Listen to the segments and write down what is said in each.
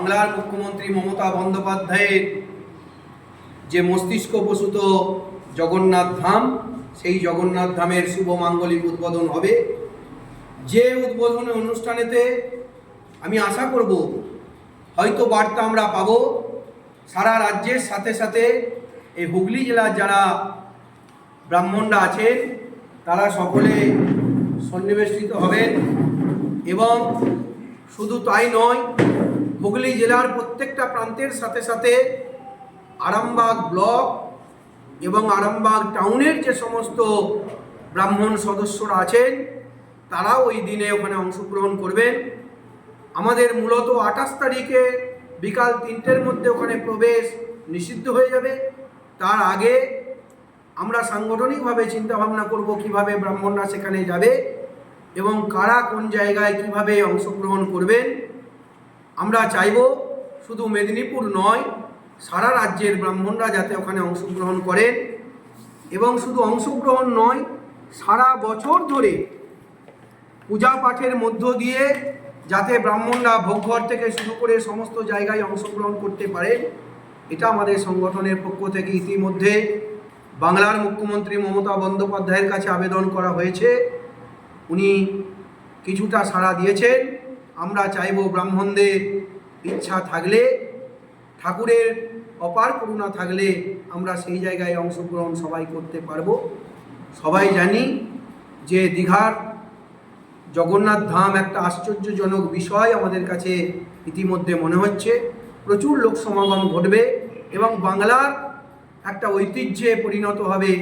বাংলার মুখ্যমন্ত্রী মমতা বন্দ্যোপাধ্যায়ের যে মস্তিষ্ক প্রসূত জগন্নাথ ধাম, সেই জগন্নাথ ধামের শুভ মাঙ্গলিক উদ্বোধন হবে। যে উদ্বোধনী অনুষ্ঠানেতে আমি আশা করব, হয়তো বার্তা আমরা পাবো, সারা রাজ্যের সাথে সাথে এই হুগলি জেলার যারা ব্রাহ্মণরা আছেন, তারা সকলে সন্নিবেশিত হবেন এবং শুধু তাই নয় হুগলি জেলার প্রত্যেকটা প্রান্তের সাথে সাথে আরামবাগ ব্লক এবং আরামবাগ টাউনের যে সমস্ত ব্রাহ্মণ সদস্যরা আছেন তারাও ওই দিনে ওখানে অংশগ্রহণ করবেন। আমাদের মূলত আঠাশ তারিখে বিকাল তিনটের মধ্যে ওখানে প্রবেশ নিষিদ্ধ হয়ে যাবে। তার আগে আমরা সাংগঠনিকভাবে চিন্তাভাবনা করব কীভাবে ব্রাহ্মণরা সেখানে যাবে এবং কারা কোন জায়গায় কীভাবে অংশগ্রহণ করবেন। আমরা চাইব শুধু মেদিনীপুর নয়, সারা রাজ্যের ব্রাহ্মণরা যাতে ওখানে অংশগ্রহণ করেন এবং শুধু অংশগ্রহণ নয়, সারা বছর ধরে পূজা পাঠের মধ্য দিয়ে যাতে ব্রাহ্মণরা ভোগঘর থেকে শুরু করে সমস্ত জায়গায় অংশগ্রহণ করতে পারেন এটা আমাদের সংগঠনের পক্ষ থেকে ইতিমধ্যে বাংলার মুখ্যমন্ত্রী মমতা বন্দ্যোপাধ্যায়ের কাছে আবেদন করা হয়েছে। উনি কিছুটা সাড়া দিয়েছেন। আমরা চাইব ব্রাহ্মণদের ইচ্ছা থাকলে, ঠাকুরের অপার করুণা থাকলে আমরা সেই জায়গায় অংশগ্রহণ সবাই করতে পারব। সবাই জানি যে দীঘার জগন্নাথ ধাম একটা আশ্চর্যজনক বিষয় আমাদের কাছে ইতিমধ্যে মনে হচ্ছে। প্রচুর লোক সমাগম ঘটবে এবং বাংলার একটা ঐতিহ্যে পরিণত হবে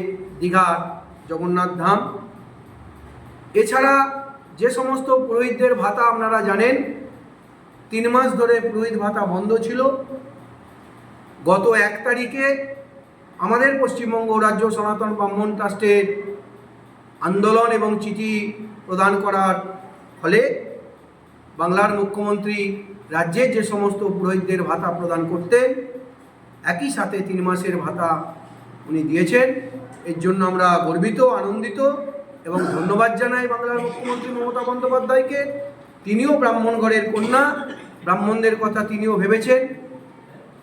দীঘার জগন্নাথ ধাম। এছাড়া যে সমস্ত পুরোহিতদের ভাতা আপনারা জানেন, তিন মাস ধরে পুরোহিত ভাতা বন্ধ ছিল। গত এক তারিখে আমাদের পশ্চিমবঙ্গ রাজ্য সনাতন ব্রাহ্মণ ট্রাস্টের আন্দোলন এবং চিঠি প্রদান করার ফলে বাংলার মুখ্যমন্ত্রী রাজ্যে যে সমস্ত পুরোহিতদের ভাতা প্রদান করতেন, একই সাথে তিন মাসের ভাতা উনি দিয়েছেন। এর জন্য আমরা গর্বিত, আনন্দিত। এবং ধন্যবাদ জানাই বাংলার মুখ্যমন্ত্রী মমতা বন্দ্যোপাধ্যায়কে। তিনিও ব্রাহ্মণ ঘরের কন্যা, ব্রাহ্মণদের কথা তিনিও ভেবেছেন।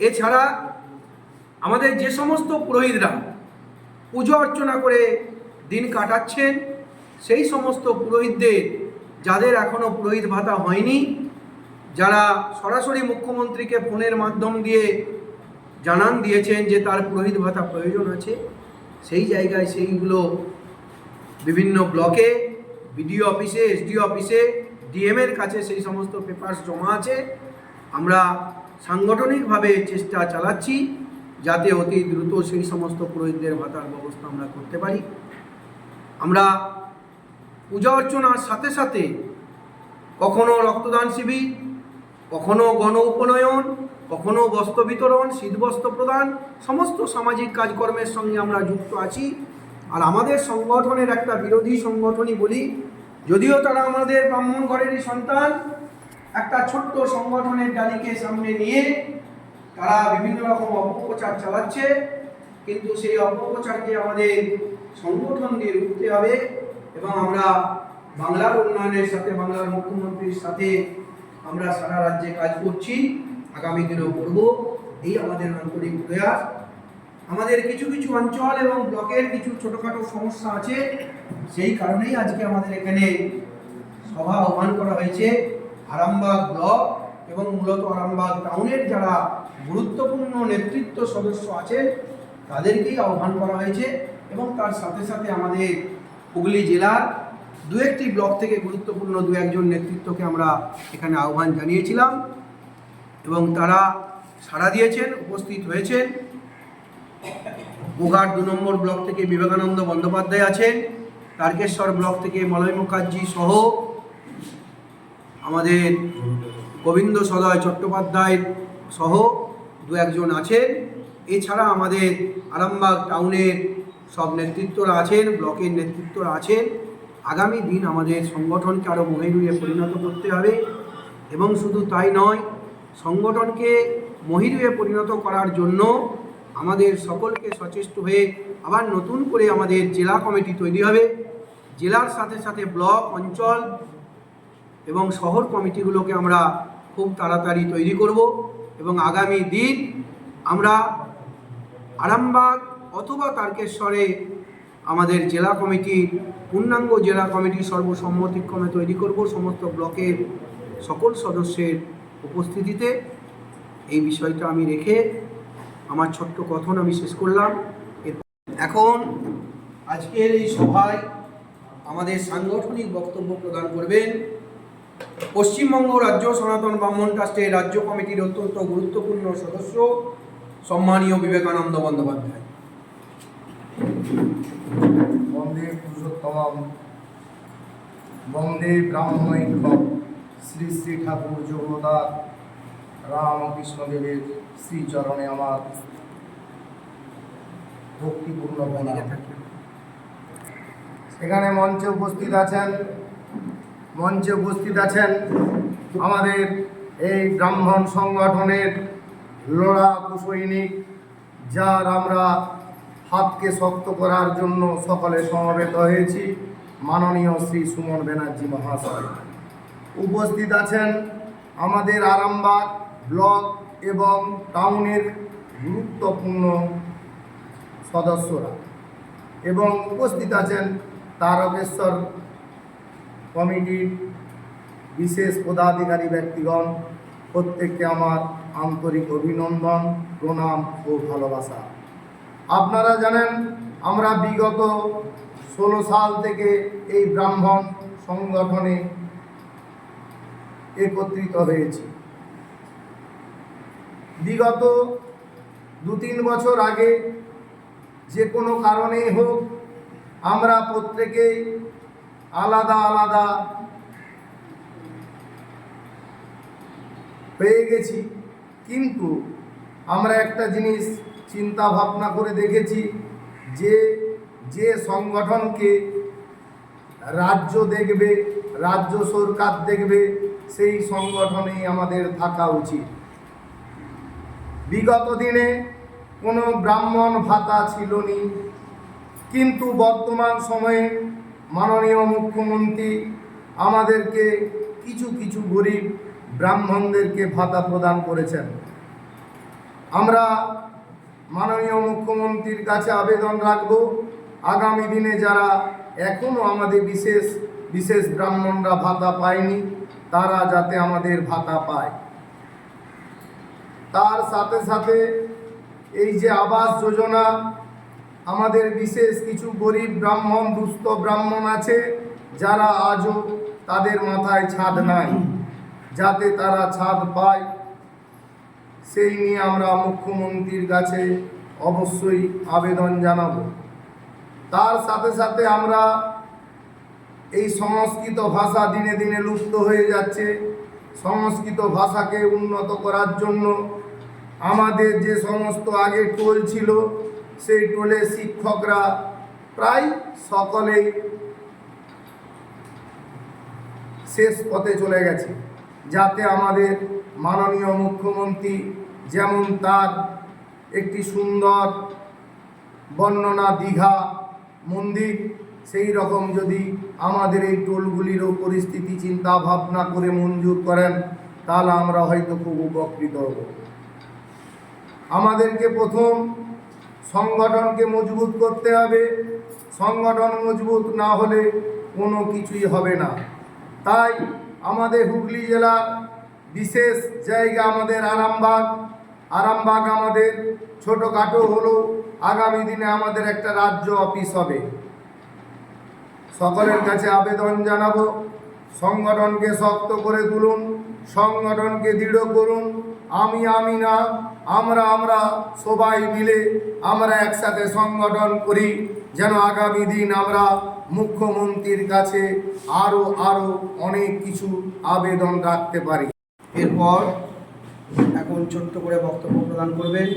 এছাড়া আমাদের যে সমস্ত পুরোহিতরা পুজো অর্চনা করে দিন কাটাচ্ছেন, সেই সমস্ত পুরোহিতদের, যাদের এখনও পুরোহিত ভাতা হয়নি, যারা সরাসরি মুখ্যমন্ত্রীকে ফোনের মাধ্যম দিয়ে জানান দিয়েছেন যে তার পুরোহিত ভাতা প্রয়োজন আছে, সেই জায়গায় সেইগুলো বিভিন্ন ব্লকে, বিডিও অফিসে, এসডিও অফিসে ডিএমের কাছে সেই সমস্ত পেপারস জমা আছে। আমরা সাংগঠনিকভাবে চেষ্টা চালাচ্ছি যাতে অতি দ্রুত সেই সমস্ত পুরোহিতদের ভাতার ব্যবস্থা আমরা করতে পারি। আমরা পূজা অর্চনার সাথে সাথে কখনো রক্তদান শিবির, কখনো গণ উপনয়ন, কখনো বস্ত্র বিতরণ, শীতবস্ত্র প্রদান, সমস্ত সামাজিক কাজকর্মের সঙ্গে আমরা যুক্ত আছি। আর আমাদের সংগঠনের একটা বিরোধী সংগঠনই বলি, যদিও তারা আমাদের ব্রাহ্মণ ঘরেরই সন্তান, একটা ছোট্ট সংগঠনের ডালিকে সামনে নিয়ে তারা বিভিন্ন রকম অপপ্রচার চালাচ্ছে, কিন্তু সেই অপপ্রচারকে আমাদের সংগঠন দিয়ে রুখতে হবে এবং আমরা বাংলার উন্নয়নের সাথে, বাংলার মুখ্যমন্ত্রীর সাথে আমরা সারা রাজ্যে কাজ করছি। আগামী দিনেও করব। এই আমাদের আন্তরিক প্রয়াস। আমাদের কিছু কিছু অঞ্চল এবং ব্লকের কিছু ছোটোখাটো সমস্যা আছে, সেই কারণেই আজকে আমাদের এখানে সভা আহ্বান করা হয়েছে। আরামবাগ ব্লক এবং মূলত আরামবাগ টাউনের যারা গুরুত্বপূর্ণ নেতৃত্ব সদস্য আছেন তাদেরকেই আহ্বান করা হয়েছে এবং তার সাথে সাথে আমাদের হুগলি জেলার দু একটি ব্লক থেকে গুরুত্বপূর্ণ দু একজন নেতৃত্বকে আমরা এখানে আহ্বান জানিয়েছিলাম এবং তারা সাড়া দিয়েছেন, উপস্থিত হয়েছেন। গোঘাট দু নম্বর ব্লক থেকে বিবেকানন্দ বন্দ্যোপাধ্যায় আছেন, তারকেশ্বর ব্লক থেকে মলয় মুখার্জি সহ আমাদের গোবিন্দ সদয় চট্টোপাধ্যায় সহ দু একজন আছেন। এছাড়া আমাদের আরামবাগ টাউনের সব নেতৃত্বরা আছেন, ব্লকের নেতৃত্বরা আছেন। আগামী দিন আমাদের সংগঠনকে আরও মহিরুয়ে পরিণত করতে হবে এবং শুধু তাই নয়, সংগঠনকে মহিরুয়ে পরিণত করার জন্য আমাদের সকলকে সচেষ্ট হয়ে আবার নতুন করে আমাদের জেলা কমিটি তৈরি হবে। জেলার সাথে সাথে ব্লক, অঞ্চল এবং শহর কমিটিগুলোকে আমরা খুব তাড়াতাড়ি তৈরি করব এবং আগামী দিন আমরা আরামবাগ অথবা তারকেশ্বরে আমাদের জেলা কমিটির পূর্ণাঙ্গ জেলা কমিটির সর্বসম্মতিক্রমে তৈরি করব সমস্ত ব্লকের সকল সদস্যের উপস্থিতিতে। এই বিষয়টা আমি রেখে আমার ছোট্ট কথন আমি শেষ করলাম। এখন আজকের এই সভায় আমাদের সাংগঠনিক বক্তব্য প্রদান করবেন পশ্চিমবঙ্গ রাজ্য সনাতন ব্রাহ্মণ ট্রাস্টের রাজ্য কমিটির অত্যন্ত গুরুত্বপূর্ণ সদস্য সম্মানীয় বিবেকানন্দ বন্দ্যোপাধ্যায়। বন্দে পুরুষোত্তম বন্দে ব্রাহ্মণৈক্য শ্রী শ্রী ঠাকুর যোগদা রামকৃষ্ণদেবের শ্রীচরণে আমার ভক্তিপূর্ণ প্রণাম। এখানে মঞ্চে উপস্থিত আছেন, মঞ্চে উপস্থিত আছেন আমাদের এই ব্রাহ্মণ সংগঠনের লড়াকু সৈনিক যার আমরা হাতকে শক্ত করার জন্য সকলে সমবেত হয়েছি, মাননীয় শ্রী সুমন ব্যানার্জি মহাশয়। উপস্থিত আছেন আমাদের আরামবাগ ব্লক এবং টাউনের গুরুত্বপূর্ণ সদস্যরা এবং উপস্থিত আছেন তারকেশ্বর কমিটির বিশেষ পদাধিকারী ব্যক্তিগণ। প্রত্যেককে আমার আন্তরিক অভিনন্দন, প্রণাম ও ভালোবাসা। আপনারা জানেন, আমরা বিগত ষোলো সাল থেকে এই ব্রাহ্মণ সংগঠনে একত্রিত হয়েছি। বিগত দু তিন বছর আগে যে কোনো কারণেই হোক, আমরা প্রত্যেকেই আলাদা আলাদা পেয়ে গেছি। কিন্তু আমরা একটা জিনিস চিন্তা ভাবনা করে দেখেছি যে যে সংগঠনকে রাজ্য দেখবে, রাজ্য সরকার দেখবে, সেই সংগঠনেই আমাদের থাকা উচিত। বিগত দিনে কোনো ব্রাহ্মণ ভাতা ছিল নি কিন্তু বর্তমান সময়ে মাননীয় মুখ্যমন্ত্রী আমাদেরকে কিছু কিছু গরিব ব্রাহ্মণদেরকে ভাতা প্রদান করেছেন। আমরা মাননীয় মুখ্যমন্ত্রীর কাছে আবেদন রাখব, আগামী দিনে যারা এখনও আমাদের বিশেষ বিশেষ ব্রাহ্মণরা ভাতা পায়নি, তারা যাতে আমাদের ভাতা পায়। তার সাথে সাথে এই যে আবাস যোজনা, আমাদের বিশেষ কিছু গরিব ব্রাহ্মণ, দুস্থ ব্রাহ্মণ আছে, যারা আজও তাদের মাথায় ছাদ নাই, যাতে তারা ছাদ পায়। সেই নিয়ে আমরা মুখ্যমন্ত্রীর কাছে অবশ্যই আবেদন জানাব। তার সাথে সাথে আমরা এই সংস্কৃত ভাষা দিনে দিনে লুপ্ত হয়ে যাচ্ছে। সংস্কৃত ভাষাকে উন্নত করার জন্য আমাদের যে সমস্ত আগে টোল ছিল, সেই টোলে শিক্ষকরা প্রায় সকলেই শেষ পথে চলে গেছে। যাতে আমাদের মাননীয় মুখ্যমন্ত্রী যেমন তার একটি সুন্দর বর্ণনা, দীঘা, মন্দির, সেই রকম যদি আমাদের এই টোলগুলিরও পরিস্থিতি চিন্তা ভাবনা করে মঞ্জুর করেন, তাহলে আমরা হয়তো খুব উপকৃত হব। আমাদেরকে প্রথম সংগঠনকে মজবুত করতে হবে। সংগঠন মজবুত না হলে কোনো কিছুই হবে না। তাই আমাদের হুগলি জেলার বিশেষ জায়গা আমাদের আরামবাগ। আরামবাগ আমাদের ছোটোখাটো হলেও আগামী দিনে আমাদের একটা রাজ্য অফিস হবে। সকলের কাছে আবেদন জানাব, সংগঠনকে শক্ত করে তুলুন, সংগঠনকে দৃঢ় করুন। আমি আমি না আমরা আমরা সবাই মিলে আমরা একসাথে সংগঠন করি যেন আগামী দিন আমরা মুখ্যমন্ত্রীর কাছে আরও আরও অনেক কিছু আবেদন রাখতে পারি। এরপর এখন ছোট্ট করে বক্তব্য প্রদান করবেন।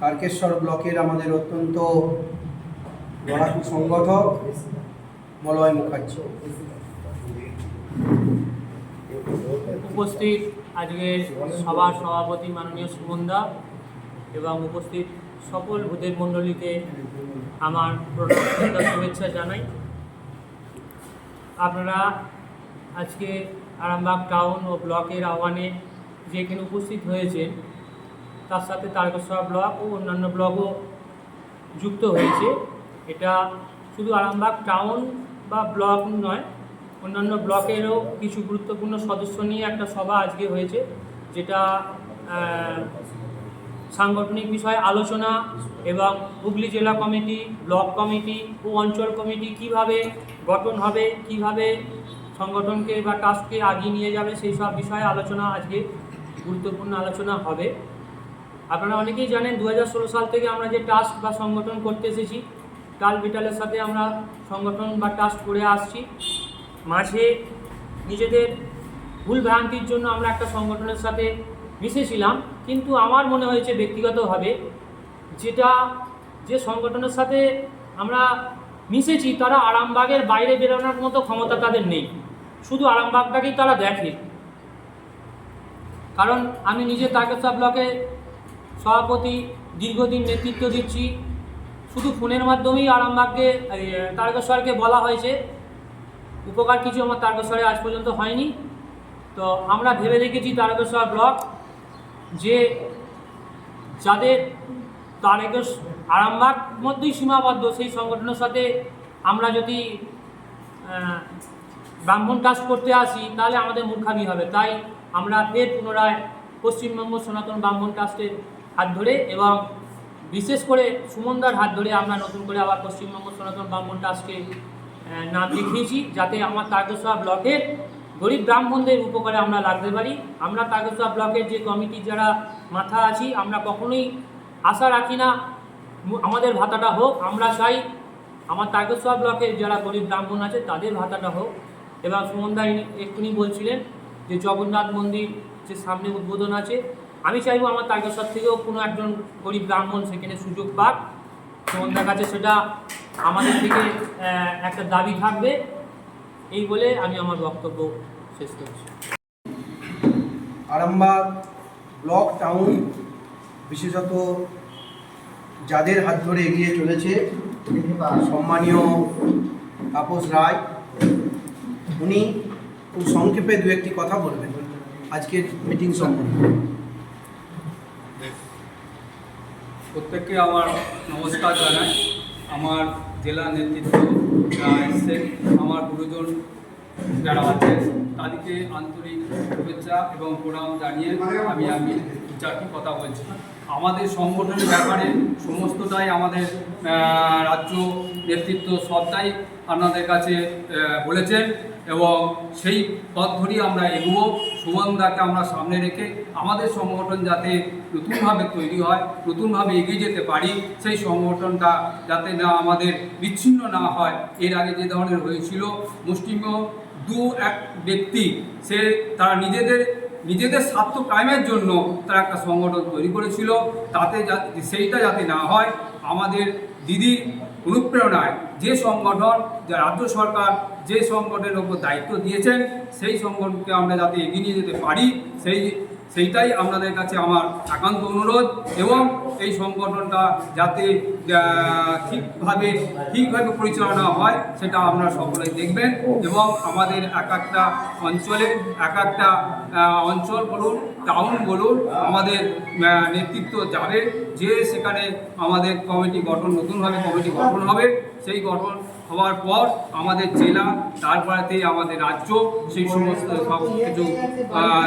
তারকেশ্বর ব্লকের আমাদের অত্যন্ত সংগঠক মলয় মুখার্জি। উপস্থিত আজকের সভার সভাপতি মাননীয় সুমনদা এবং উপস্থিত সকল ভূতের মণ্ডলীকে আমার শুভেচ্ছা জানাই। আপনারা আজকে আরামবাগ টাউন ও ব্লকের আহ্বানে যে এখানে উপস্থিত হয়েছেন, তার সাথে তারকেশ্বর ব্লক ও অন্যান্য ব্লকও যুক্ত হয়েছে। এটা শুধু আরামবাগ টাউন বা ব্লক নয় অন্যান্য ব্লকেরও কিছু গুরুত্বপূর্ণ সদস্য নিয়ে একটা সভা আজকে হয়েছে, যেটা সাংগঠনিক বিষয়ে আলোচনা এবং হুগলি জেলা কমিটি, ব্লক কমিটি ও অঞ্চল কমিটি কীভাবে গঠন হবে, কীভাবে সংগঠনকে বা টাস্ককে আগিয়ে নিয়ে যাবে, সেই সব বিষয়ে আলোচনা আজকে গুরুত্বপূর্ণ আলোচনা হবে। আপনারা অনেকেই জানেন দু হাজার ষোলো সাল থেকে আমরা যে টাস্ক বা সংগঠন করতে এসেছি টাল বিটালের সাথে আমরা সংগঠন বা টাস্ক করে আসছি। মাঝে নিজেদের ভুল ভ্রান্তির জন্য আমরা একটা সংগঠনের সাথে মিশেছিলাম, কিন্তু আমার মনে হয়েছে ব্যক্তিগতভাবে যেটা যে সংগঠনের সাথে আমরা মিশেছি, তারা আরামবাগের বাইরে বেরোনোর মতো ক্ষমতা তাদের নেই। শুধু আরামবাগটাকেই তারা দেখে। কারণ আমি নিজে তারকেশ্বর ব্লকে সভাপতি, দীর্ঘদিন নেতৃত্ব দিচ্ছি। শুধু ফোনের মাধ্যমেই আরামবাগকে তারকেশ্বরকে বলা হয়েছে। উপকার কিছু আমার তারকেশ্বরে আজ পর্যন্ত হয়নি। তো আমরা ভেবে দেখেছি তারকেশ্বর ব্লক যে যাদের তারকেশ আরামবাগ মধ্যেই সীমাবদ্ধ, সেই সংগঠনের সাথে আমরা যদি ব্রাহ্মণ টাস করতে আসি, তাহলে আমাদের মূর্খামি হবে। তাই আমরা ফের পুনরায় পশ্চিমবঙ্গ সনাতন ব্রাহ্মণ ট্রাস্টের হাত ধরে এবং বিশেষ করে সুমনদার হাত ধরে আমরা নতুন করে আবার পশ্চিমবঙ্গ সনাতন ব্রাহ্মণ ট্রাস্টকে নাম লিখিয়েছি যাতে আমার তারকেশ্বর ব্লকের গরিব ব্রাহ্মণদের উপকারে আমরা লাগতে পারি। আমরা তারকেশ্বর ব্লকের যে কমিটির যারা মাথা আছি, আমরা কখনোই আশা রাখি না। আমাদের ভাতাটা হোক, আমরা চাই আমার তারকেশ্বর ব্লকের যারা গরিব ব্রাহ্মণ আছে, তাদের ভাতাটা হোক। এবং সুমনদা এক্ষুনি বলছিলেন যে জগন্নাথ মন্দির যে সামনে উদ্বোধন আছে, আমি চাইব আমার তারকেশ্বর থেকেও কোনো একজন গরিব ব্রাহ্মণ সেখানে সুযোগ পাক। সুমনদার কাছে সেটা আমাদের থেকে একটা দাবি থাকবে। এই বলে আমি আমার বক্তব্য শেষ করছি। আরামবাগ ব্লক টাউন বিশেষত যাদের হাত ধরে এগিয়ে চলেছে, সম্মানীয় তাপস রায়, উনি খুব সংক্ষেপে দু একটি কথা বলবেন আজকের মিটিং সম্বন্ধে প্রত্যেককে আমার নমস্কার জানাই। আমার জেলা নেতৃত্ব যারা এসছেন আমার গুরুজন যারা আছেন, তাদেরকে আন্তরিক শুভেচ্ছা এবং প্রণাম জানিয়ে আমি আমি চারটি কথা বলছি। আমাদের সংগঠনের ব্যাপারে সমস্তটাই আমাদের রাজ্য নেতৃত্ব সবটাই আপনাদের কাছে বলেছেন এবং সেই পথ ধরেই আমরা এগোবো। সুমনদাকে আমরা সামনে রেখে আমাদের সংগঠন যাতে নতুনভাবে তৈরি হয় নতুনভাবে এগিয়ে যেতে পারি, সেই সংগঠনটা যাতে না আমাদের বিচ্ছিন্ন না হয়। এর আগে যে ধরনের হয়েছিল মুষ্টিমেয় দু এক ব্যক্তি, সে তারা নিজেদের নিজেদের স্বার্থ কায়েমের জন্য তারা একটা সংগঠন তৈরি করেছিল। তাতে সেইটা যাতে না হয়, আমাদের দিদির অনুপ্রেরণায় যে সংগঠন, যা রাজ্য সরকার যে সংগঠনের ওপর দায়িত্ব দিয়েছেন, সেই সংগঠনকে আমরা যাতে এগিয়ে নিয়ে যেতে পারি, সেই সেইটাই আপনাদের কাছে আমার একান্ত অনুরোধ এবং এই সংগঠনটা যাতে ঠিকভাবে ঠিকভাবে পরিচালনা হয়, সেটা আপনারা সকলেই দেখবেন এবং আমাদের এক একটা অঞ্চলে, এক একটা অঞ্চল বলুন টাউন বলুন, আমাদের নেতৃত্ব যাবে, যে সেখানে আমাদের কমিটি গঠন, নতুনভাবে কমিটি গঠন হবে, সেই গঠন হওয়ার পর আমাদের জেলা তারপরেতে আমাদের রাজ্য, সেই সমস্ত সব কিছু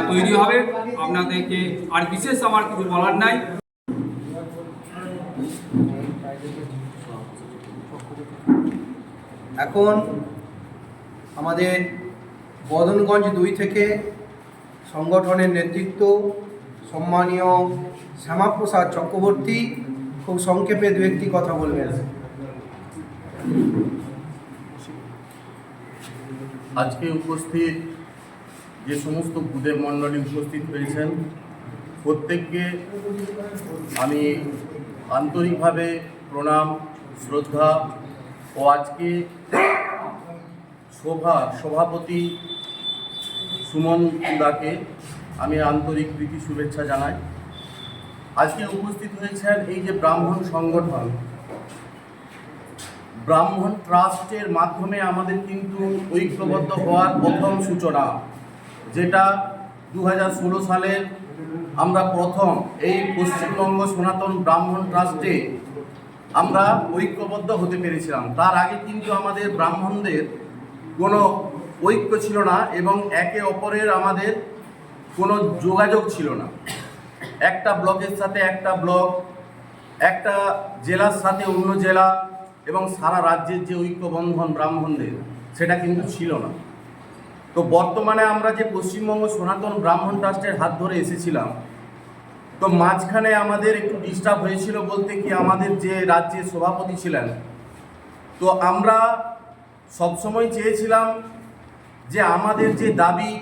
তৈরি হবে। আপনাদেরকে আর বিশেষ আমার কিছু বলার নাই। এখন আমাদের বদনগঞ্জ দুই থেকে সংগঠনের নেতৃত্ব সম্মানীয় শ্যামাপ্রসাদ চক্রবর্তী খুব সংক্ষেপে দু একটি কথা বলবেন। আজকে উপস্থিত যে সমস্ত ভূদেব মণ্ডলী উপস্থিত হয়েছেন, প্রত্যেককে আমি আন্তরিকভাবে প্রণাম, শ্রদ্ধা ও আজকে শোভা, সভাপতি সুমন দাকে আমি আন্তরিক প্রীতি শুভেচ্ছা জানাই। আজকে উপস্থিত হয়েছেন এই যে ব্রাহ্মণ সংগঠন ব্রাহ্মণ ট্রাস্টের মাধ্যমে আমাদের কিন্তু ঐক্যবদ্ধ হওয়ার প্রথম সূচনা, যেটা দু সালের আমরা প্রথম এই পশ্চিমবঙ্গ সনাতন ব্রাহ্মণ ট্রাস্টে আমরা ঐক্যবদ্ধ হতে পেরেছিলাম। তার আগে কিন্তু আমাদের ব্রাহ্মণদের কোনো ঐক্য ছিল না এবং একে অপরের আমাদের কোনো যোগাযোগ ছিল না। একটা ব্লকের সাথে একটা ব্লক, একটা জেলার সাথে অন্য জেলা এবং সারা রাজ্যের যে ঐক্যবন্ধন ব্রাহ্মণদের, সেটা কিন্তু ছিল না। তো বর্তমানে আমরা যে পশ্চিমবঙ্গ সনাতন ব্রাহ্মণ ট্রাস্টের হাত ধরে এসেছিলাম, তো মাঝখানে আমাদের একটু ডিস্টার্ব হয়েছিল বলতে কি আমাদের যে রাজ্যের সভাপতি ছিলেন, তো আমরা সবসময় চেয়েছিলাম যে আমাদের যে দাবি,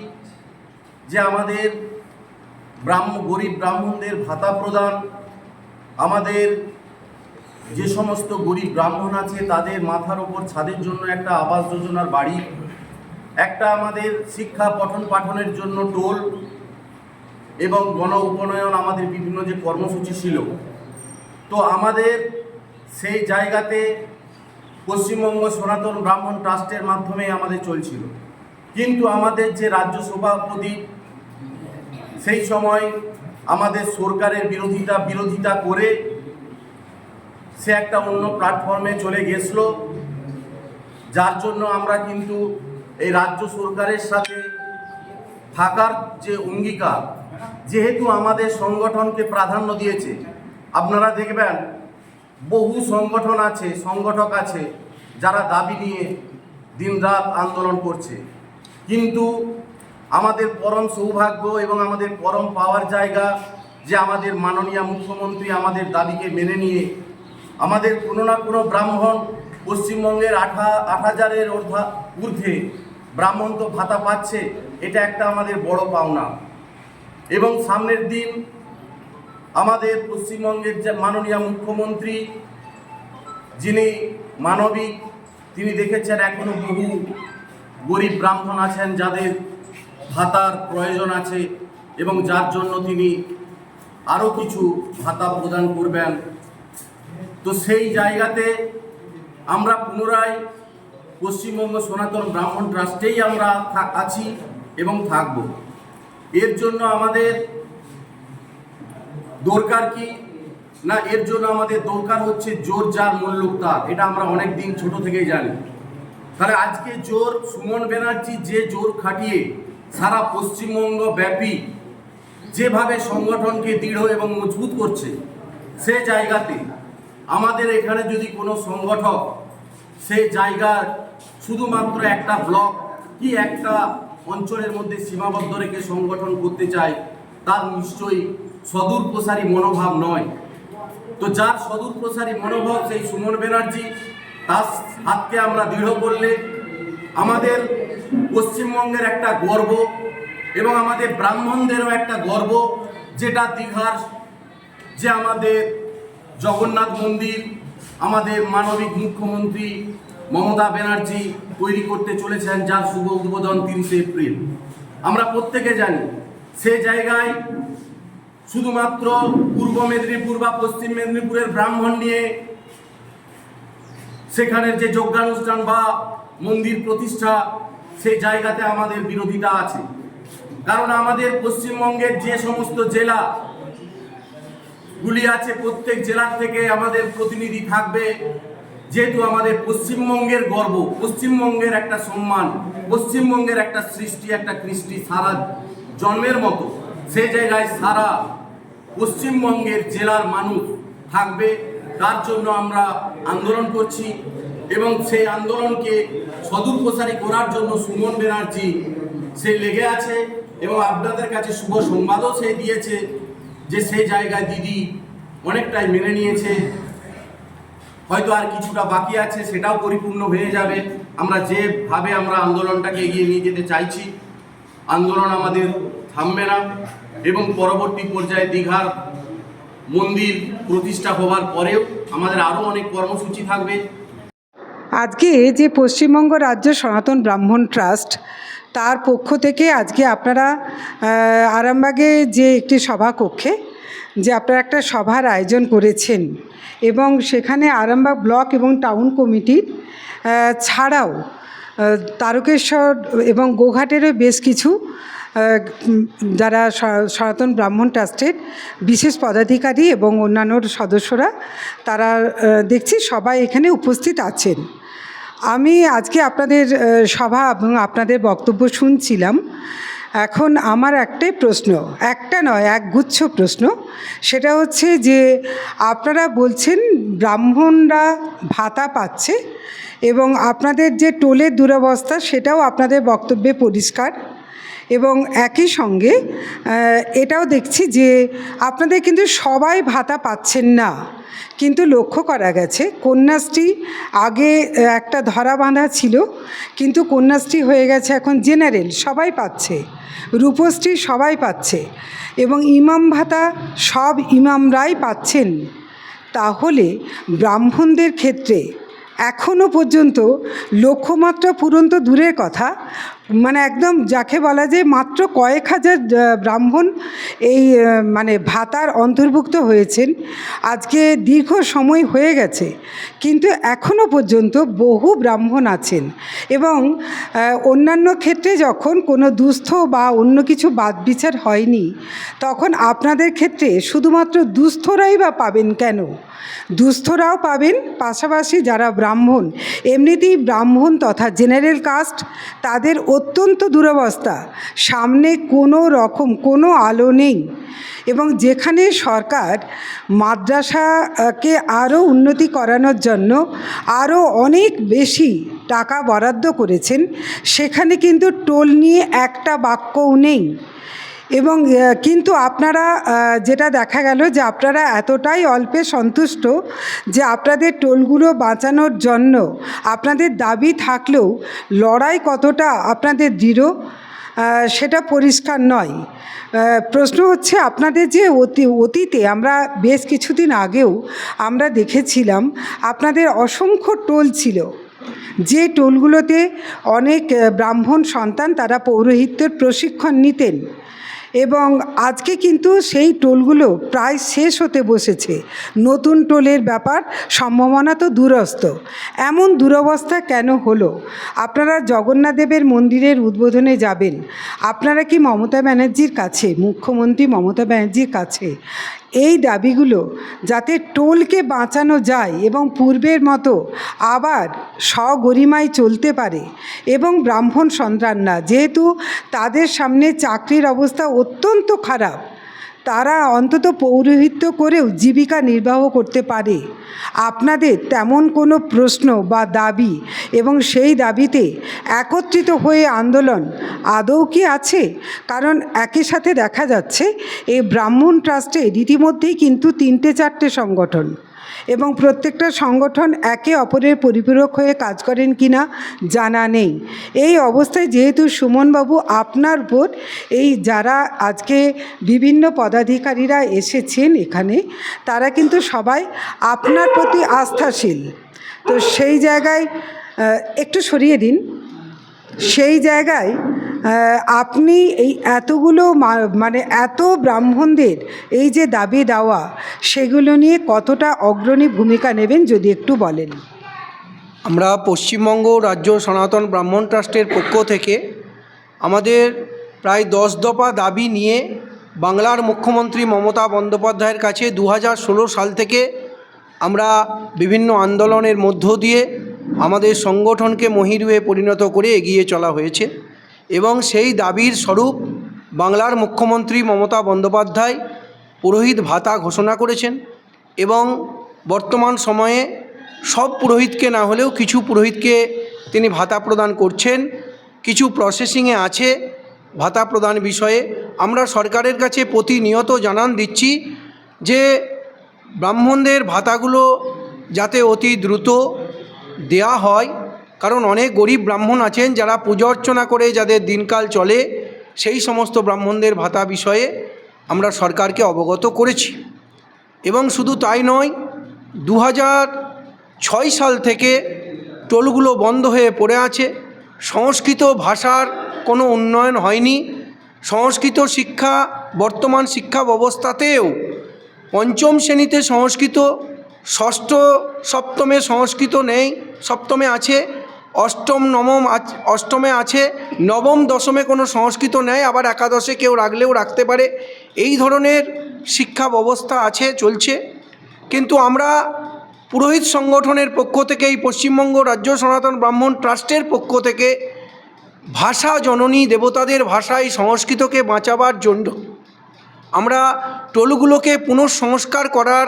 যে আমাদের ব্রাহ্ম গরিব ব্রাহ্মণদের ভাতা প্রদান, আমাদের যে সমস্ত গরিব ব্রাহ্মণ আছে, তাদের মাথার ওপর ছাদের জন্য একটা আবাস যোজনার বাড়ি, একটা আমাদের শিক্ষা পঠন পাঠনের জন্য টোল এবং গণ উপনয়ন আমাদের বিভিন্ন যে কর্মসূচি ছিল। তো আমাদের সেই জায়গাতে পশ্চিমবঙ্গ সনাতন ব্রাহ্মণ ট্রাস্টের মাধ্যমে আমাদের চলছিল। কিন্তু আমাদের যে রাজ্য সভাপতি, সেই সময় আমাদের সরকারের বিরোধিতা বিরোধিতা করে সে একটা অন্য প্ল্যাটফর্মে চলে গেছিল যার জন্য আমরা কিন্তু এই রাজ্য সরকারের সাথে থাকার যে অঙ্গীকার, যেহেতু আমাদের সংগঠনকে প্রাধান্য দিয়েছে। আপনারা দেখবেন, বহু সংগঠন আছে, সংগঠক আছে, যারা দাবি নিয়ে দিনরাত আন্দোলন করছে। কিন্তু আমাদের পরম সৌভাগ্য এবং আমাদের পরম পাওয়ার জায়গা যে আমাদের মাননীয় মুখ্যমন্ত্রী আমাদের দাবিকে মেনে নিয়ে আমাদের কোনো না কোনো ব্রাহ্মণ পশ্চিমবঙ্গের আঠা আট হাজারের ঊর্ধ্বা- ব্রাহ্মণ তো ভাতা পাচ্ছে, এটা একটা আমাদের বড় পাওনা। এবং সামনের দিন আমাদের পশ্চিমবঙ্গের যে মাননীয় মুখ্যমন্ত্রী, যিনি মানবিক, তিনি দেখেছেন এখনও বহু গরিব ব্রাহ্মণ আছেন যাদের ভাতার প্রয়োজন আছে এবং যার জন্য তিনি আরও কিছু ভাতা প্রদান করবেন। তো সেই জায়গাতে আমরা পুনরায় পশ্চিমবঙ্গ সনাতন ব্রাহ্মণ ট্রাস্টেই আমরা আছি এবং থাকব। এর জন্য আমাদের দরকার কি? না, এর জন্য আমাদের দরকার হচ্ছে জোর যার মূল্য তার, এটা আমরা অনেক দিন ছোট থেকেই জানি। তাহলে আজকে জোর, সুমন ব্যানার্জি যে জোর খাটিয়ে সারা পশ্চিমবঙ্গ ব্যাপী যেভাবে সংগঠনকে দৃঢ় এবং মজবুত করছে, সে জায়গাতে আমাদের এখানে যদি কোনো সংগঠক সে জায়গার শুধুমাত্র একটা ব্লক কি একটা অঞ্চলের মধ্যে সীমাবদ্ধ রেখে সংগঠন করতে চায়, তার নিশ্চয়ই সদূর প্রসারী মনোভাব নয়। তো যার সদূর প্রসারী মনোভাব সেই সুমন ব্যানার্জি, তার হাতকে আমরা দৃঢ় করলে আমাদের পশ্চিমবঙ্গের একটা গর্ব এবং আমাদের ব্রাহ্মণদেরও একটা গর্ব, যেটা দীঘার যে আমাদের জগন্নাথ মন্দির আমাদের মানবিক মুখ্যমন্ত্রী মমতা ব্যানার্জি তৈরি করতে চলেছেন যার শুভ উদ্বোধন তিরিশে এপ্রিল। আমরা প্রত্যেকে জানি সে জায়গায় শুধুমাত্র পূর্ব মেদিনীপুর বা পশ্চিম মেদিনীপুরের ব্রাহ্মণ নিয়ে সেখানের যে যজ্ঞানুষ্ঠান বা মন্দির প্রতিষ্ঠা সেই জায়গাতে আমাদের বিরোধিতা আছে। কারণ আমাদের পশ্চিমবঙ্গের যে সমস্ত জেলা গুলি আছে প্রত্যেক জেলার থেকে আমাদের প্রতিনিধি থাকবে। যেহেতু আমাদের পশ্চিমবঙ্গের গর্ব, পশ্চিমবঙ্গের একটা সম্মান, পশ্চিমবঙ্গের একটা সৃষ্টি, একটা কৃষ্টি সারা জন্মের মতো, সে জায়গায় সারা পশ্চিমবঙ্গের জেলার মানুষ থাকবে। তার জন্য আমরা আন্দোলন করছি এবং সেই আন্দোলনকে সদূর প্রসারী করার জন্য সুমন ব্যানার্জি সে লেগে আছে এবং আপনাদের কাছে শুভ সংবাদও সে দিয়েছে। যে সেই জায়গায় দিদি অনেকটাই মেনে নিয়েছে। হয়তো আর কিছুটা বাকি আছে, সেটাও পরিপূর্ণ হয়ে যাবে। আমরা যেভাবে আমরা আন্দোলনটাকে এগিয়ে নিয়ে যেতে চাইছি, আন্দোলন আমাদের থামবে না এবং পরবর্তী পর্যায়ে দীঘার মন্দির প্রতিষ্ঠা হওয়ার পরেও আমাদের আরও অনেক কর্মসূচি থাকবে। আজকে যে পশ্চিমবঙ্গ রাজ্য সনাতন ব্রাহ্মণ ট্রাস্ট তার পক্ষ থেকে আজকে আপনারা আরামবাগে যে একটি সভাকক্ষে, যে আপনারা একটা সভার আয়োজন করেছেন এবং সেখানে আরামবাগ ব্লক এবং টাউন কমিটির ছাড়াও তারকেশ্বর এবং গোঘাটেরও বেশ কিছু যারা সনাতন ব্রাহ্মণ ট্রাস্টের বিশেষ পদাধিকারী এবং অন্যান্য সদস্যরা, তারা দেখছি সবাই এখানে উপস্থিত আছেন। আমি আজকে আপনাদের সভা এবং আপনাদের বক্তব্য শুনছিলাম। এখন আমার একটাই প্রশ্ন, একটা নয়, এক গুচ্ছ প্রশ্ন। সেটা হচ্ছে যে, আপনারা বলছেন ব্রাহ্মণরা ভাতা পাচ্ছে এবং আপনাদের যে টোলের দুরবস্থা সেটাও আপনাদের বক্তব্যে পরিষ্কার। এবং একই সঙ্গে এটাও দেখছি যে আপনাদের কিন্তু সবাই ভাতা পাচ্ছেন না। কিন্তু লক্ষ্য করা গেছে, কন্যাশ্রী আগে একটা ধরা বাঁধা ছিল, কিন্তু কন্যাশ্রী হয়ে গেছে এখন জেনারেল, সবাই পাচ্ছে। রূপশ্রী সবাই পাচ্ছে। এবং ইমাম ভাতা সব ইমামরাই পাচ্ছেন। তাহলে ব্রাহ্মণদের ক্ষেত্রে এখনও পর্যন্ত লক্ষ্যমাত্রা পূরণ তো দূরের কথা মানে একদম যাকে বলা যায় মাত্র কয়েক হাজার ব্রাহ্মণ এই মানে ভাতার অন্তর্ভুক্ত হয়েছেন। আজকে দীর্ঘ সময় হয়ে গেছে, কিন্তু এখনও পর্যন্ত বহু ব্রাহ্মণ আছেন এবং অন্যান্য ক্ষেত্রে যখন কোনো দুস্থ বা অন্য কিছু বাদ বিচার হয়নি, তখন আপনাদের ক্ষেত্রে শুধুমাত্র দুস্থরাই বা পাবেন কেন? দুস্থরাও পাবেন, পাশাপাশি যারা ব্রাহ্মণ, এমনিতেই ব্রাহ্মণ তথা জেনারেল কাস্ট, তাদের অত্যন্ত দুরবস্থা। সামনে কোনো রকম কোনো আলো নেই এবং যেখানে সরকার মাদ্রাসাকে আরও উন্নতি করানোর জন্য আরও অনেক বেশি টাকা বরাদ্দ করেছেন, সেখানে কিন্তু টোল নিয়ে একটা বাক্যও নেই। এবং কিন্তু আপনারা যেটা দেখা গেল যে আপনারা এতটাই অল্পে সন্তুষ্ট যে আপনাদের টোলগুলো বাঁচানোর জন্য আপনাদের দাবি থাকলেও লড়াই কতটা আপনাদের দৃঢ় সেটা পরিষ্কার নয়। প্রশ্ন হচ্ছে আপনাদের যে অতি, অতীতে আমরা বেশ কিছুদিন আগেও আমরা দেখেছিলাম আপনাদের অসংখ্য টোল ছিল, যে টোলগুলোতে অনেক ব্রাহ্মণ সন্তান তারা পৌরোহিত্যের প্রশিক্ষণ নিতেন। এবং আজকে কিন্তু সেই টোলগুলো প্রায় শেষ হতে বসেছে। নতুন টোলের ব্যাপার সম্ভাবনা তো দূরস্থ এমন দুরবস্থা কেন হলো? আপনারা জগন্নাথদেবের মন্দিরের উদ্বোধনে যাবেন। আপনারা কি মমতা ব্যানার্জির কাছে, মুখ্যমন্ত্রী মমতা ব্যানার্জির কাছে এই দাবিগুলো যাতে টোলকে বাঁচানো যায় এবং পূর্বের মতো আবার স্বগরিমায় চলতে পারে এবং ব্রাহ্মণ সন্তানরা, যেহেতু তাদের সামনে চাকরির অবস্থা অত্যন্ত খারাপ তারা অন্তত পৌরোহিত্য করেও জীবিকা নির্বাহ করতে পারে। আপনাদের তেমন কোনো প্রশ্ন বা দাবি এবং সেই দাবিতে একত্রিত হয়ে আন্দোলন আদৌ কি আছে? কারণ একই সাথে দেখা যাচ্ছে, এই ব্রাহ্মণ ট্রাস্টে রীতিমধ্যেই কিন্তু তিনটে চারটে সংগঠন। এবং প্রত্যেকটা সংগঠন একে অপরের পরিপূরক হয়ে কাজ করেন কিনা জানা নেই। এই অবস্থায় যেহেতু সুমনবাবু আপনার উপর এই যারা আজকে বিভিন্ন পদাধিকারীরা এসেছেন এখানে, তারা কিন্তু সবাই আপনার প্রতি আস্থাশীল। তো সেই জায়গায় একটু সরিয়ে দিন। সেই জায়গায় আপনি এই এতগুলো মানে এত ব্রাহ্মণদের, এই যে দাবি দেওয়া, সেগুলো নিয়ে কতটা অগ্রণী ভূমিকা নেবেন যদি একটু বলেন? আমরা পশ্চিমবঙ্গ রাজ্য সনাতন ব্রাহ্মণ ট্রাস্টের পক্ষ থেকে আমাদের প্রায় দশ দফা দাবি নিয়ে বাংলার মুখ্যমন্ত্রী মমতা বন্দ্যোপাধ্যায়ের কাছে দু হাজার ষোলো সাল থেকে আমরা বিভিন্ন আন্দোলনের মধ্য দিয়ে আমাদের সংগঠনকে মহিরুহে পরিণত করে এগিয়ে চলা হয়েছে এবং সেই দাবির স্বরূপ বাংলার মুখ্যমন্ত্রী মমতা বন্দ্যোপাধ্যায় পুরোহিত ভাতা ঘোষণা করেছেন এবং বর্তমান সময়ে সব পুরোহিতকে না হলেও কিছু পুরোহিতকে তিনি ভাতা প্রদান করছেন, কিছু প্রসেসিংয়ে আছে ভাতা প্রদান বিষয়ে। আমরা সরকারের কাছে প্রতিনিয়ত জানান দিচ্ছি যে ব্রাহ্মণদের ভাতাগুলো যাতে অতি দ্রুত দেয়া হয়। কারণ অনেক গরিব ব্রাহ্মণ আছেন যারা পূজা অর্চনা করে, যাদের দিনকাল চলে, সেই সমস্ত ব্রাহ্মণদের ভাতা বিষয়ে আমরা সরকারকে অবগত করেছি। এবং শুধু তাই নয় দু ছয় সাল থেকে টোলগুলো বন্ধ হয়ে পড়ে আছে। সংস্কৃত ভাষার কোনো উন্নয়ন হয়নি। সংস্কৃত শিক্ষা, বর্তমান শিক্ষা ব্যবস্থাতেও পঞ্চম শ্রেণীতে সংস্কৃত ষষ্ঠ সপ্তমে সংস্কৃত নেই, সপ্তমে আছে, অষ্টম নবম অষ্টমে আছে, নবম দশমে কোনো সংস্কৃত নেই, আবার একাদশে কেউ রাখলেও রাখতে পারে। এই ধরনের শিক্ষা ব্যবস্থা আছে, চলছে। কিন্তু আমরা পুরোহিত সংগঠনের পক্ষ থেকে, এই পশ্চিমবঙ্গ রাজ্য সনাতন ব্রাহ্মণ ট্রাস্টের পক্ষ থেকে ভাষা জননী দেবতাদের ভাষায় সংস্কৃতকে বাঁচাবার জন্য আমরা টোলগুলোকে পুনঃসংস্কার করার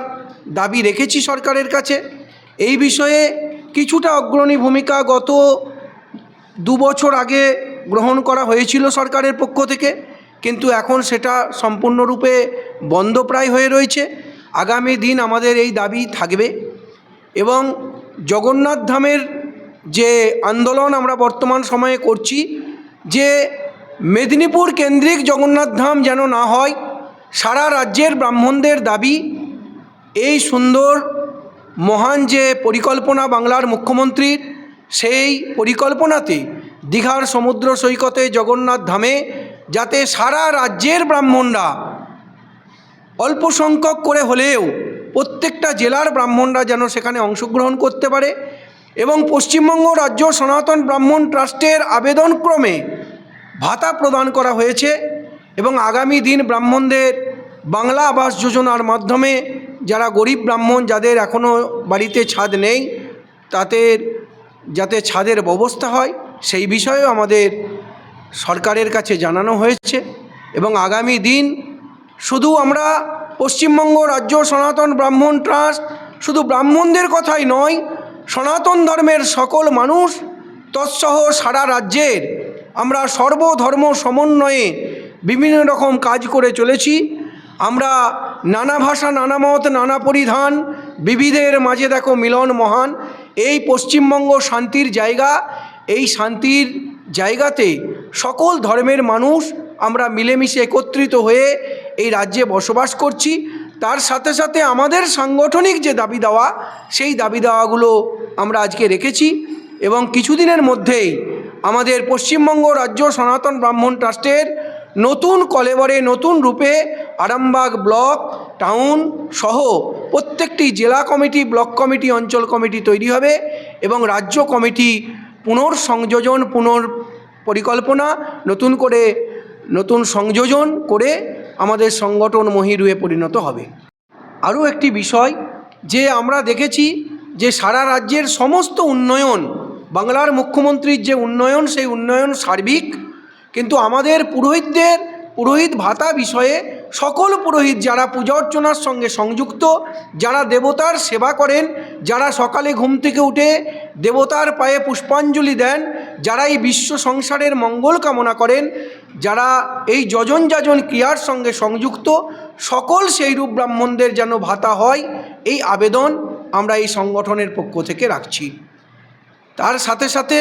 দাবি রেখেছি সরকারের কাছে। এই বিষয়ে কিছুটা অগ্রণী ভূমিকা গত দু বছর আগে গ্রহণ করা হয়েছিল সরকারের পক্ষ থেকে, কিন্তু এখন সেটা সম্পূর্ণরূপে বন্ধপ্রায় হয়ে রয়েছে। আগামী দিন আমাদের এই দাবি থাকবে এবং জগন্নাথ ধামের যে আন্দোলন আমরা বর্তমান সময়ে করছি, যে মেদিনীপুর কেন্দ্রিক জগন্নাথ ধাম যেন না হয়, সারা রাজ্যের ব্রাহ্মণদের দাবি এই সুন্দর, মহান যে পরিকল্পনা বাংলার মুখ্যমন্ত্রীর, সেই পরিকল্পনাতে দীঘার সমুদ্র সৈকতে জগন্নাথ ধামে যাতে সারা রাজ্যের ব্রাহ্মণরা অল্প সংখ্যক করে হলেও প্রত্যেকটা জেলার ব্রাহ্মণরা যেন সেখানে অংশগ্রহণ করতে পারে এবং পশ্চিমবঙ্গ রাজ্য সনাতন ব্রাহ্মণ ট্রাস্টের আবেদনক্রমে ভাতা প্রদান করা হয়েছে এবং আগামী দিন ব্রাহ্মণদের বাংলা আবাস যোজনার মাধ্যমে যারা গরিব ব্রাহ্মণ, যাদের এখনও বাড়িতে ছাদ নেই, তাদের যাতে ছাদের ব্যবস্থা হয়, সেই বিষয়েও আমাদের সরকারের কাছে জানানো হয়েছে এবং আগামী দিন শুধু আমরা পশ্চিমবঙ্গ রাজ্য সনাতন ব্রাহ্মণ ট্রাস্ট শুধু ব্রাহ্মণদের কথাই নয়, সনাতন ধর্মের সকল মানুষ তৎসহ সারা রাজ্যের আমরা সর্বধর্ম সমন্বয়ে বিভিন্ন রকম কাজ করে চলেছি। আমরা নানা ভাষা, নানা মত, নানা পরিধান, বিবিধের মাঝে দেখো মিলন মহান। এই পশ্চিমবঙ্গ শান্তির জায়গা, এই শান্তির জায়গাতে সকল ধর্মের মানুষ আমরা মিলেমিশে একত্রিত হয়ে এই রাজ্যে বসবাস করছি। তার সাথে সাথে আমাদের সাংগঠনিক যে দাবি দেওয়া, সেই দাবি দেওয়াগুলো আমরা আজকে রেখেছি এবং কিছুদিনের মধ্যেই আমাদের পশ্চিমবঙ্গ রাজ্য সনাতন ব্রাহ্মণ ট্রাস্টের নতুন কলেবরে, নতুন রূপে আরামবাগ ব্লক, টাউন সহ প্রত্যেকটি জেলা কমিটি, ব্লক কমিটি, অঞ্চল কমিটি তৈরি হবে এবং রাজ্য কমিটি পুনর্সংযোজন পুনর পরিকল্পনা নতুন করে, নতুন সংযোজন করে আমাদের সংগঠন মহিরুয়ে পরিণত হবে। আরও একটি বিষয়, যে আমরা দেখেছি যে সারা রাজ্যের সমস্ত উন্নয়ন, বাংলার মুখ্যমন্ত্রীর যে উন্নয়ন, সেই উন্নয়ন সার্বিক কিন্তু আমাদের পুরোহিতদের, পুরোহিত ভাতা বিষয়ে সকল পুরোহিত যারা পূজা অর্চনার সঙ্গে সংযুক্ত, যারা দেবতার সেবা করেন, যারা সকালে ঘুম থেকে উঠে দেবতার পায়ে পুষ্পাঞ্জলি দেন, যারা এই বিশ্ব সংসারের মঙ্গল কামনা করেন, যারা এই যজন যাজন ক্রিয়ার সঙ্গে সংযুক্ত, সকল সেই রূপ ব্রাহ্মণদের যেন ভাতা হয়, এই আবেদন আমরা এই সংগঠনের পক্ষ থেকে রাখছি। তার সাথে সাথে